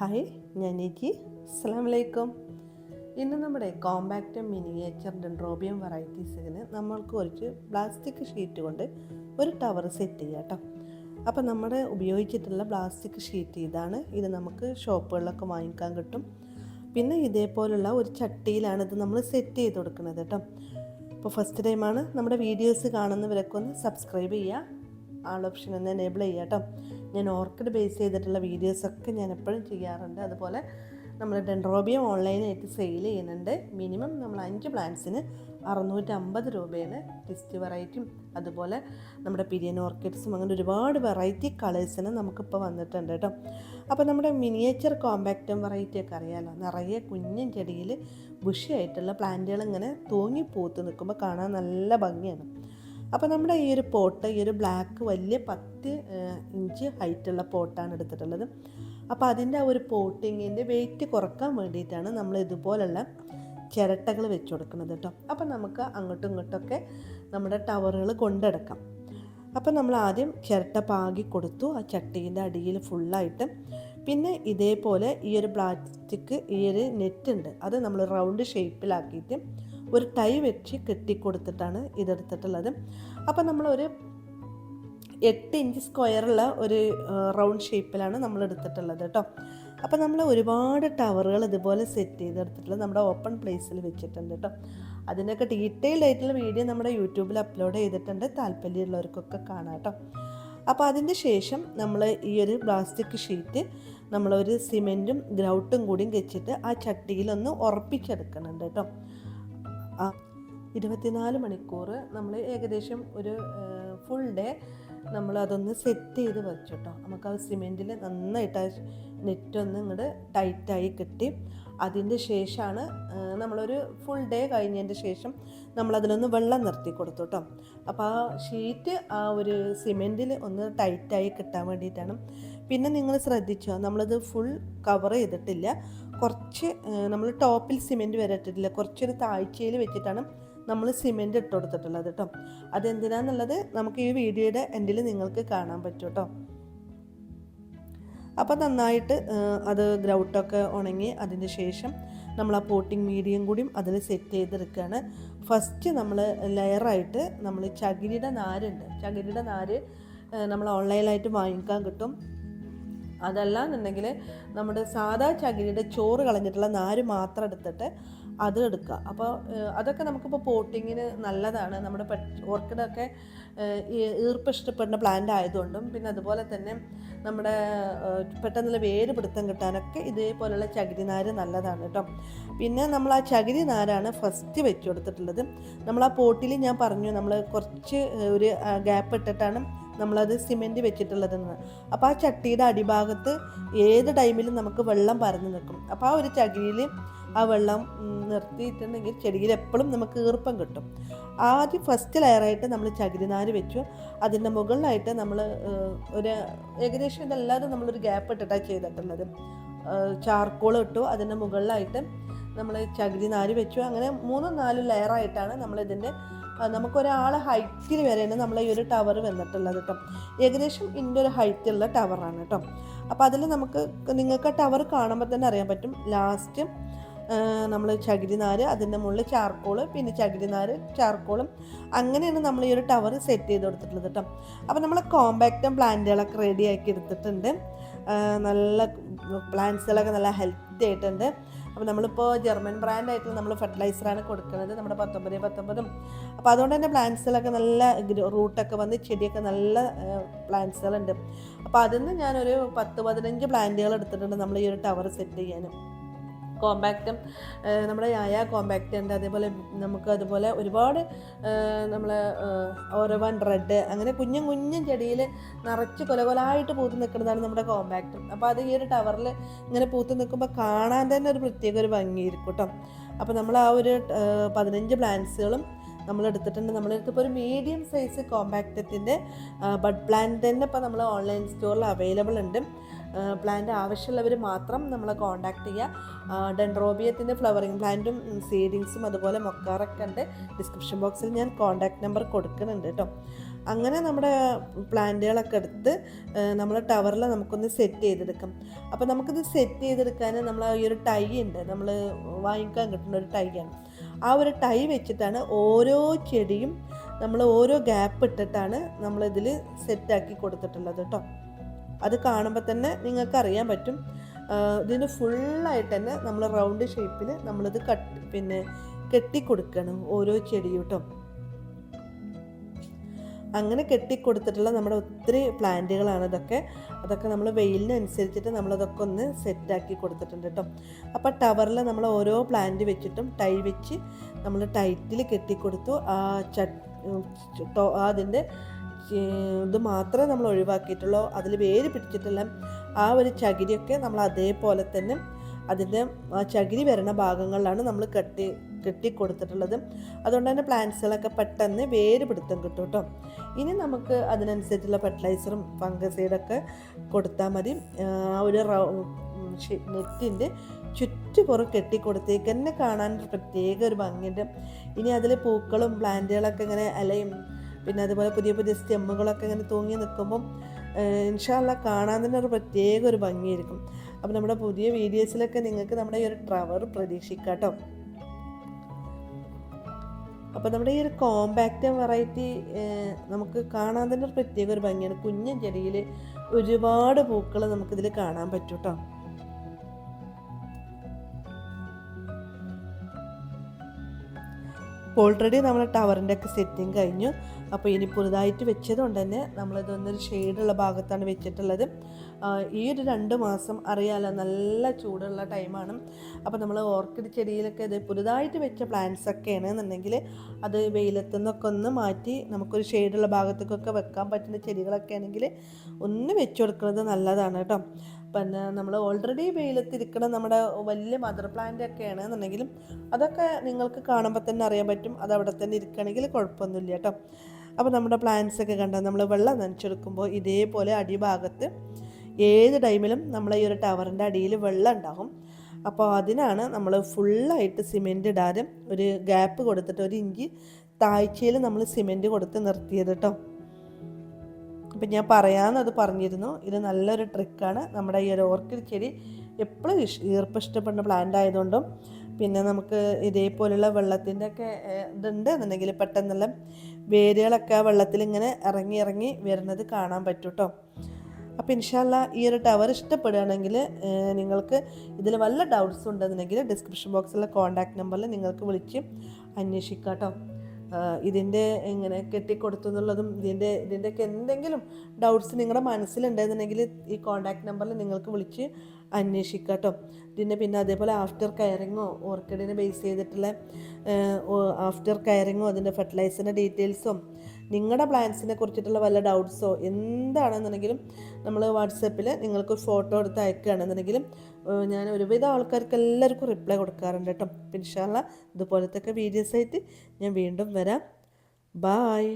Hi ഞാൻ നിജി അസ്സാം വലൈക്കും ഇന്ന് നമ്മുടെ കോമ്പാക്റ്റ് മിനിയേച്ചർ ഡെൻഡ്രോബിയം വെറൈറ്റീസിന് നമ്മൾക്ക് കുറച്ച് പ്ലാസ്റ്റിക് ഷീറ്റ് കൊണ്ട് ഒരു ടവർ സെറ്റ് ചെയ്യാം കേട്ടോ അപ്പോൾ നമ്മുടെ ഉപയോഗിച്ചിട്ടുള്ള പ്ലാസ്റ്റിക് ഷീറ്റ് ഇതാണ്. ഇത് നമുക്ക് ഷോപ്പുകളിലൊക്കെ വാങ്ങിക്കാൻ കിട്ടും. പിന്നെ ഇതേപോലുള്ള ഒരു ചട്ടിയിലാണ് ഇത് നമ്മൾ സെറ്റ് ചെയ്ത് കൊടുക്കുന്നത് കേട്ടോ അപ്പോൾ ഫസ്റ്റ് ടൈമാണ് നമ്മുടെ വീഡിയോസ് കാണുന്നവരൊക്കെ ഒന്ന് സബ്സ്ക്രൈബ് ചെയ്യുക. ആൾ ഓപ്ഷൻ ഒന്ന് എനേബിൾ ചെയ്യുക കേട്ടോ ഞാൻ ഓർക്കിഡ് ബേസ് ചെയ്തിട്ടുള്ള വീഡിയോസൊക്കെ ഞാൻ എപ്പോഴും ചെയ്യാറുണ്ട്. അതുപോലെ നമ്മൾ ഡെൻഡ്രോബിയം ഓൺലൈനായിട്ട് സെയിൽ ചെയ്യുന്നുണ്ട്. മിനിമം നമ്മൾ അഞ്ച് പ്ലാന്റ്സിന് അറുന്നൂറ്റമ്പത് രൂപയാണ് ടിസ്റ്റ് വെറൈറ്റിയും അതുപോലെ നമ്മുടെ പിരിയൻ ഓർക്കിഡ്സും അങ്ങനെ ഒരുപാട് വെറൈറ്റി കളേഴ്സിന് നമുക്കിപ്പോൾ വന്നിട്ടുണ്ട് കേട്ടോ. അപ്പോൾ നമ്മുടെ മിനിയേച്ചർ കോമ്പാക്റ്റും വെറൈറ്റിയൊക്കെ അറിയാമല്ലോ നിറയെ കുഞ്ഞൻ ചെടിയിൽ ബുഷിയായിട്ടുള്ള പ്ലാന്റുകൾ ഇങ്ങനെ തൂങ്ങി പൂത്ത് നിൽക്കുമ്പോൾ കാണാൻ നല്ല ഭംഗിയാണ്. അപ്പോൾ നമ്മുടെ ഈ ഒരു പോട്ട് ഈ ഒരു ബ്ലാക്ക് വലിയ പത്ത് ഇഞ്ച് ഹൈറ്റുള്ള പോട്ടാണ് എടുത്തിട്ടുള്ളത്. അപ്പോൾ അതിന്റെ ആ ഒരു പോട്ടിങ്ങിന്റെ വെയിറ്റ് കുറയ്ക്കാൻ വേണ്ടിയിട്ടാണ് നമ്മൾ ഇതുപോലുള്ള ചിരട്ടകൾ വെച്ച് കൊടുക്കുന്നത് കേട്ടോ. അപ്പോൾ നമുക്ക് അങ്ങോട്ടും ഇങ്ങോട്ടൊക്കെ നമ്മുടെ ടവറുകൾ കൊണ്ടെടുക്കാം. അപ്പോൾ നമ്മൾ ആദ്യം ചിരട്ട പാകി കൊടുത്തു ആ ചട്ടീന്റെ അടിയിൽ ഫുള്ളായിട്ട് പിന്നെ ഇതേപോലെ ഈ ഒരു പ്ലാസ്റ്റിക് ഈ ഒരു നെറ്റ് ഉണ്ട്. അത് നമ്മൾ റൗണ്ട് ഷേപ്പിലാക്കിയിട്ട് ഒരു ടൈ വെച്ച് കെട്ടിക്കൊടുത്തിട്ടാണ് ഇതെടുത്തിട്ടുള്ളത്. അപ്പോൾ നമ്മളൊരു എട്ട് ഇഞ്ച് സ്ക്വയറുള്ള ഒരു റൗണ്ട് ഷേപ്പിലാണ് നമ്മൾ എടുത്തിട്ടുള്ളത് കേട്ടോ അപ്പോൾ നമ്മൾ ഒരുപാട് ടവറുകൾ ഇതുപോലെ സെറ്റ് ചെയ്തെടുത്തിട്ടുള്ളത് നമ്മുടെ ഓപ്പൺ പ്ലേസിൽ വെച്ചിട്ടുണ്ട് കേട്ടോ അതിനൊക്കെ ഡീറ്റെയിൽഡ് ആയിട്ടുള്ള വീഡിയോ നമ്മുടെ യൂട്യൂബിൽ അപ്ലോഡ് ചെയ്തിട്ടുണ്ട്. താല്പര്യമുള്ളവർക്കൊക്കെ കാണാം കേട്ടോ അപ്പോൾ അതിന്റെ ശേഷം നമ്മൾ ഈ ഒരു പ്ലാസ്റ്റിക് ഷീറ്റ് നമ്മളൊരു സിമെന്റും ഗ്രൗട്ടും കൂടിയും വെച്ചിട്ട് ആ ചട്ടിയിലൊന്ന് ഉറപ്പിച്ചെടുക്കുന്നുണ്ട് കേട്ടോ ഇരുപത്തിനാല് മണിക്കൂർ നമ്മൾ ഏകദേശം ഒരു ഫുൾ ഡേ നമ്മൾ അതൊന്ന് സെറ്റ് ചെയ്ത് വെച്ചിട്ടോ. നമുക്ക് ആ സിമെന്റിൽ നന്നായിട്ട് ആ നെറ്റൊന്ന് ഇങ്ങോട്ട് ടൈറ്റായി കിട്ടി. അതിന്റെ ശേഷമാണ് നമ്മളൊരു ഫുൾ ഡേ കഴിഞ്ഞതിന്റെ ശേഷം നമ്മളതിലൊന്ന് വെള്ളം നിർത്തി കൊടുത്തു കേട്ടോ അപ്പോൾ ആ ഷീറ്റ് ആ ഒരു സിമെന്റിൽ ഒന്ന് ടൈറ്റായി കിട്ടാൻ വേണ്ടിയിട്ടാണ് പിന്നെ നിങ്ങൾ ശ്രദ്ധിച്ചോ നമ്മളത് ഫുൾ കവർ ചെയ്തിട്ടില്ല. കുറച്ച് നമ്മൾ ടോപ്പിൽ സിമെന്റ് വരെ ഇട്ടിട്ടില്ല. കുറച്ചൊരു താഴ്ചയിൽ വെച്ചിട്ടാണ് നമ്മൾ സിമെന്റ് ഇട്ട് കൊടുത്തിട്ടുള്ളത് കേട്ടോ അതെന്തിനാന്നുള്ളത് നമുക്ക് ഈ വീഡിയോയുടെ എൻഡിൽ നിങ്ങൾക്ക് കാണാൻ പറ്റും കേട്ടോ അപ്പോൾ നന്നായിട്ട് അത് ഗ്രൗട്ടൊക്കെ ഉണങ്ങി അതിന് ശേഷം നമ്മൾ ആ പോട്ടിംഗ് മീഡിയം കൂടിയും അതിൽ സെറ്റ് ചെയ്തെടുക്കുകയാണ്. ഫസ്റ്റ് നമ്മൾ ലെയറായിട്ട് നമ്മൾ ചകിരിയുടെ നാരുണ്ട്. ചകിരിയുടെ നാര് നമ്മൾ ഓൺലൈനായിട്ട് വാങ്ങിക്കാൻ കിട്ടും. അതല്ല എന്നുണ്ടെങ്കിൽ നമ്മുടെ സാധാ ചകിരിയുടെ ചോറ് കളഞ്ഞിട്ടുള്ള നാര് മാത്രം എടുത്തിട്ട് അത് എടുക്കുക. അപ്പോൾ അതൊക്കെ നമുക്കിപ്പോൾ പോട്ടിങ്ങിന് നല്ലതാണ്. നമ്മുടെ പെ ഓർക്കിഡൊക്കെ ഈർപ്പ് ഇഷ്ടപ്പെടുന്ന പ്ലാന്റ് ആയതുകൊണ്ടും പിന്നെ അതുപോലെ തന്നെ നമ്മുടെ പെട്ടെന്നുള്ള വേര് പിടുത്തം കിട്ടാനൊക്കെ ഇതേപോലെയുള്ള ചകിരി നാര് നല്ലതാണ് കേട്ടോ. പിന്നെ നമ്മൾ ആ ചകിരി നാരാണ് ഫസ്റ്റ് വെച്ചു കൊടുത്തിട്ടുള്ളത്. നമ്മൾ ആ പോട്ടിൽ ഞാൻ പറഞ്ഞു നമ്മൾ കുറച്ച് ഒരു ഗ്യാപ്പ് ഇട്ടിട്ടാണ് നമ്മളത് സിമെന്റ് വെച്ചിട്ടുള്ളതെന്ന്. അപ്പോൾ ആ ചട്ടിയുടെ അടിഭാഗത്ത് ഏത് ടൈമിലും നമുക്ക് വെള്ളം പരന്ന് നിൽക്കും. അപ്പോൾ ആ ഒരു ചകിരിയിൽ ആ വെള്ളം നിർത്തിയിട്ടുണ്ടെങ്കിൽ ചെടിയിൽ എപ്പോഴും നമുക്ക് ഈർപ്പം കിട്ടും. ആദ്യം ഫസ്റ്റ് ലെയറായിട്ട് നമ്മൾ ചകിരിനാര് വെച്ചു. അതിന്റെ മുകളിലായിട്ട് നമ്മൾ ഒരു ഏകദേശം ഇതല്ലാതെ നമ്മളൊരു ഗ്യാപ്പ് ഇട്ടിട്ടാണ് ചെയ്തിട്ടുള്ളത്. ചാർക്കോൾ ഇട്ടു. അതിന്റെ മുകളിലായിട്ട് നമ്മൾ ചകിരിനാര് വെച്ചു. അങ്ങനെ മൂന്നും നാലും ലെയറായിട്ടാണ് നമ്മളിതിന്റെ നമുക്കൊരാൾ ഹൈറ്റിൽ വരെയാണ് നമ്മൾ ഈ ഒരു ടവർ വന്നിട്ടുള്ളത് കേട്ടോ ഏകദേശം ഇതിന്റെ ഒരു ഹൈറ്റുള്ള ടവറാണ് കേട്ടോ അപ്പോൾ അതിൽ നമുക്ക് നിങ്ങൾക്ക് ആ ടവർ കാണുമ്പോൾ തന്നെ അറിയാൻ പറ്റും. ലാസ്റ്റ് നമ്മൾ ചകിരിനാര് അതിന്റെ മുകളിൽ ചാർക്കോൾ പിന്നെ ചകിരിനാര് ചാർക്കോളും അങ്ങനെയാണ് നമ്മൾ ഈ ഒരു ടവർ സെറ്റ് ചെയ്ത് കൊടുത്തിട്ടുള്ളത് കേട്ടോ അപ്പോൾ നമ്മൾ കോമ്പാക്റ്റും പ്ലാന്റുകളൊക്കെ റെഡിയാക്കി എടുത്തിട്ടുണ്ട്. നല്ല പ്ലാന്റ്സുകളൊക്കെ നല്ല ഹെൽത്തി ആയിട്ടുണ്ട്. അപ്പോൾ നമ്മളിപ്പോൾ ജർമ്മൻ ബ്രാൻഡായിട്ട് നമ്മൾ ഫെർട്ടിലൈസറാണ് കൊടുക്കുന്നത് നമ്മുടെ പത്തൊമ്പത് പത്തൊമ്പതും. അപ്പോൾ അതുകൊണ്ട് തന്നെ പ്ലാന്റ്സുകളൊക്കെ നല്ല റൂട്ടൊക്കെ വന്ന് ചെടിയൊക്കെ നല്ല പ്ലാന്റ്സുകളുണ്ട് അപ്പോൾ അതിൽ നിന്ന് ഞാനൊരു പത്ത് പതിനഞ്ച് പ്ലാന്റുകൾ എടുത്തിട്ടുണ്ട് നമ്മൾ ഈ ഒരു ടവർ സെറ്റ് ചെയ്യാനും. കോമ്പാക്റ്റും നമ്മുടെ യായ കോമ്പാക്റ്റ് ഉണ്ട് അതേപോലെ നമുക്ക് അതുപോലെ ഒരുപാട് നമ്മൾ ഓരോവൻ റെഡ് അങ്ങനെ കുഞ്ഞും കുഞ്ഞും ചെടിയിൽ നിറച്ച് കൊലകൊലായിട്ട് പൂത്ത് നിൽക്കുന്നതാണ് നമ്മുടെ കോമ്പാക്റ്റും. അപ്പോൾ അത് ഈ ഒരു ടവറിൽ ഇങ്ങനെ പൂത്ത് നിൽക്കുമ്പോൾ കാണാൻ തന്നെ ഒരു പ്രത്യേക ഒരു ഭംഗിയിരിക്കും കേട്ടോ അപ്പോൾ നമ്മൾ ആ ഒരു പതിനഞ്ച് പ്ലാന്റ്സുകളും നമ്മൾ എടുത്തിട്ടുണ്ട്. നമ്മളെടുത്ത് ഇപ്പോൾ ഒരു മീഡിയം സൈസ് കോമ്പാക്റ്റത്തിന്റെ ബഡ് പ്ലാന്റ് തന്നെ ഇപ്പോൾ നമ്മൾ ഓൺലൈൻ സ്റ്റോറിൽ അവൈലബിൾ ഉണ്ട്. പ്ലാന്റ് ആവശ്യമുള്ളവർ മാത്രം നമ്മളെ കോൺടാക്ട് ചെയ്യുക ഡെൻഡ്രോബിയത്തിന്റെ ഫ്ലവറിങ് പ്ലാന്റും സീഡിങ്സും അതുപോലെ മൊക്കാറൊക്കെ ഉണ്ട്. ഡിസ്ക്രിപ്ഷൻ ബോക്സിൽ ഞാൻ കോൺടാക്ട് നമ്പർ കൊടുക്കുന്നുണ്ട് കേട്ടോ അങ്ങനെ നമ്മുടെ പ്ലാന്റുകളൊക്കെ എടുത്ത് നമ്മൾ ടവറിൽ നമുക്കൊന്ന് സെറ്റ് ചെയ്തെടുക്കാം. അപ്പോൾ നമുക്കിത് സെറ്റ് ചെയ്തെടുക്കാൻ നമ്മൾ ഈ ഒരു ടൈ ഉണ്ട്. നമ്മൾ വാങ്ങിക്കാൻ കിട്ടുന്ന ഒരു ടൈ ആണ്. ആ ഒരു ടൈ വെച്ചിട്ടാണ് ഓരോ ചെടിയും നമ്മൾ ഓരോ ഗ്യാപ്പ് ഇട്ടിട്ടാണ് നമ്മളിതിൽ സെറ്റാക്കി കൊടുത്തിട്ടുള്ളത് കേട്ടോ അത് കാണുമ്പോൾ തന്നെ നിങ്ങൾക്ക് അറിയാൻ പറ്റും. ഇതിന് ഫുള്ളായിട്ട് തന്നെ നമ്മൾ റൗണ്ട് ഷേപ്പിൽ നമ്മളിത് കട്ട് പിന്നെ കെട്ടിക്കൊടുക്കണം ഓരോ ചെടിയൂട്ടും. അങ്ങനെ കെട്ടിക്കൊടുത്തിട്ടുള്ള നമ്മുടെ ഒത്തിരി പ്ലാന്റുകളാണ് ഇതൊക്കെ. അതൊക്കെ നമ്മൾ വെയിലിനനുസരിച്ചിട്ട് നമ്മളതൊക്കെ ഒന്ന് സെറ്റാക്കി കൊടുത്തിട്ടുണ്ട് കേട്ടോ. അപ്പോൾ ടവറിൽ നമ്മൾ ഓരോ പ്ലാന്റ് വെച്ചിട്ടും ടൈ വെച്ച് നമ്മൾ ടൈറ്റിൽ കെട്ടിക്കൊടുത്തു. ആ ചട്ട് അതിന്റെ ഇത് മാത്രമേ നമ്മൾ ഒഴിവാക്കിയിട്ടുള്ളൂ. അതിൽ വേര് പിടിച്ചിട്ടുള്ള ആ ഒരു ചകിരിയൊക്കെ നമ്മൾ അതേപോലെ തന്നെ അതിന്റെ ചകിരി വരുന്ന ഭാഗങ്ങളിലാണ് നമ്മൾ കെട്ടി കെട്ടി കൊടുത്തിട്ടുള്ളത് അതുകൊണ്ട് തന്നെ പ്ലാന്റ്സുകളൊക്കെ പെട്ടെന്ന് വേര് പിടുത്തം കിട്ടും കേട്ടോ. ഇനി നമുക്ക് അതിനനുസരിച്ചുള്ള ഫെർട്ടിലൈസറും ഫംഗസൈഡൊക്കെ കൊടുത്താൽ മതി. ആ ഒരു നെറ്റിന്റെ ചുറ്റുപുറം കെട്ടിക്കൊടുത്തേക്ക് തന്നെ കാണാൻ പ്രത്യേക ഒരു ഭംഗിയുണ്ട്. ഇനി അതിൽ പൂക്കളും പ്ലാന്റുകളൊക്കെ ഇങ്ങനെ ഇലയും പിന്നെ അതുപോലെ പുതിയ പുതിയ സ്റ്റെമ്മുകളൊക്കെ ഇങ്ങനെ തൂങ്ങി നിൽക്കുമ്പം ഇൻഷാല്ല കാണാൻ തന്നെ ഒരു പ്രത്യേക ഒരു ഭംഗിയായിരിക്കും. അപ്പം നമ്മുടെ പുതിയ വീഡിയോസിലൊക്കെ നിങ്ങൾക്ക് നമ്മുടെ ഈ ഒരു ട്രവർ പ്രതീക്ഷിക്കാം കേട്ടോ. അപ്പോൾ നമ്മുടെ ഈ ഒരു കോമ്പാക്റ്റ് വെറൈറ്റി നമുക്ക് കാണാൻ തന്നെ ഒരു പ്രത്യേക ഒരു ഭംഗിയാണ്. കുഞ്ഞൻ ചെടിയിൽ ഒരുപാട് പൂക്കൾ നമുക്കിതിൽ കാണാൻ പറ്റും കേട്ടോ. ഓൾറെഡി നമ്മൾ ടവറിന്റെ ഒക്കെ സെറ്റിങ് കഴിഞ്ഞു. അപ്പോൾ ഇനി പുതുതായിട്ട് വെച്ചതുകൊണ്ട് തന്നെ നമ്മളിതൊന്നൊരു ഷെയ്ഡുള്ള ഭാഗത്താണ് വെച്ചിട്ടുള്ളത്. ഈ ഒരു രണ്ട് മാസം അറിയാലോ നല്ല ചൂടുള്ള ടൈമാണ്. അപ്പോൾ നമ്മൾ ഓർക്കിഡ് ചെടിയിലൊക്കെ ഇത് പുതുതായിട്ട് വെച്ച പ്ലാന്റ്സ് ഒക്കെ ആണെന്നുണ്ടെങ്കിൽ അത് വെയിലത്തു നിന്നൊക്കെ ഒന്ന് മാറ്റി നമുക്കൊരു ഷെയ്ഡുള്ള ഭാഗത്തേക്കൊക്കെ വെക്കാൻ പറ്റുന്ന ചെടികളൊക്കെ ആണെങ്കിൽ ഒന്ന് വെച്ച് കൊടുക്കുന്നത് നല്ലതാണ് കേട്ടോ. പിന്നെ നമ്മൾ ഓൾറെഡി വെയിലത്തിരിക്കണ നമ്മുടെ വലിയ മദർ പ്ലാന്റ് ഒക്കെ ആണെന്നുണ്ടെങ്കിലും അതൊക്കെ നിങ്ങൾക്ക് കാണുമ്പോൾ തന്നെ അറിയാൻ പറ്റും. അത് അവിടെ തന്നെ ഇരിക്കുകയാണെങ്കിൽ കുഴപ്പമൊന്നുമില്ല കേട്ടോ. അപ്പോൾ നമ്മുടെ പ്ലാന്റ്സ് ഒക്കെ കണ്ടാൽ നമ്മൾ വെള്ളം നനച്ചെടുക്കുമ്പോൾ ഇതേപോലെ അടിഭാഗത്ത് ഏത് ടൈമിലും നമ്മൾ ഈ ഒരു ടവറിന്റെ അടിയിൽ വെള്ളം ഉണ്ടാകും. അപ്പോൾ അതിനാണ് നമ്മൾ ഫുള്ളായിട്ട് സിമെന്റ് ഇടാനും ഒരു ഗ്യാപ്പ് കൊടുത്തിട്ട് ഒരു ഇഞ്ച് താഴ്ചയിൽ നമ്മൾ സിമെന്റ് കൊടുത്ത് നിർത്തിയത് കേട്ടോ. അപ്പം ഞാൻ പറയാമെന്നത് പറഞ്ഞിരുന്നു. ഇത് നല്ലൊരു ട്രിക്കാണ് നമ്മുടെ ഈ ഒരു ഓർക്കിഡ് ചെടി എപ്പോഴും ഇഷ് ഈർപ്പം ഇഷ്ടപ്പെടുന്ന പ്ലാന്റ് ആയതുകൊണ്ടും പിന്നെ നമുക്ക് ഇതേപോലെയുള്ള വെള്ളത്തിന്റെ ഒക്കെ ഇതുണ്ട് എന്നുണ്ടെങ്കിൽ പെട്ടെന്നുള്ള വേരുകളൊക്കെ ആ വെള്ളത്തിൽ ഇങ്ങനെ ഇറങ്ങി ഇറങ്ങി വരുന്നത് കാണാൻ പറ്റും കേട്ടോ. അപ്പോൾ ഇൻഷാല്ല ഈ ഒരു ടവർ ഇഷ്ടപ്പെടുകയാണെങ്കിൽ നിങ്ങൾക്ക് ഇതിൽ വല്ല ഡൗട്ട്സ് ഉണ്ടെന്നുണ്ടെങ്കിൽ ഡിസ്ക്രിപ്ഷൻ ബോക്സിലെ കോൺടാക്ട് നമ്പറിൽ നിങ്ങൾക്ക് വിളിച്ച് അന്വേഷിക്കാം കേട്ടോ. ഇതിന്റെ എങ്ങനെ കെട്ടിക്കൊടുത്തു എന്നുള്ളതും ഇതിന്റെ ഇതിന്റെയൊക്കെ എന്തെങ്കിലും ഡൗട്ട്സ് നിങ്ങളുടെ മനസ്സിലുണ്ടെന്നുണ്ടെങ്കിൽ ഈ കോൺടാക്ട് നമ്പറിൽ നിങ്ങൾക്ക് വിളിച്ച് അന്വേഷിക്കാം കേട്ടോ. ഇതിന്റെ പിന്നെ അതേപോലെ ആഫ്റ്റർ കയറിങ്ങോ ഓർക്കിഡിനെ ബേസ് ചെയ്തിട്ടുള്ള ആഫ്റ്റർ കയറിങ്ങോ അതിന്റെ ഫെർട്ടിലൈസറിന്റെ ഡീറ്റെയിൽസും നിങ്ങളുടെ പ്ലാൻസിനെ കുറിച്ചിട്ടുള്ള വല്ല ഡൗട്ട്സോ എന്താണെന്നുണ്ടെങ്കിലും നമ്മൾ വാട്സപ്പിൽ നിങ്ങൾക്ക് ഫോട്ടോ എടുത്ത് അയക്കുകയാണെന്നുണ്ടെങ്കിലും ഞാൻ ഒരുവിധ ആൾക്കാർക്ക് എല്ലാവർക്കും റിപ്ലൈ കൊടുക്കാറുണ്ട് കേട്ടോ. പിൻഷാല്ല ഇതുപോലത്തെ വീഡിയോസ് ആയിട്ട് ഞാൻ വീണ്ടും വരാം. ബായ്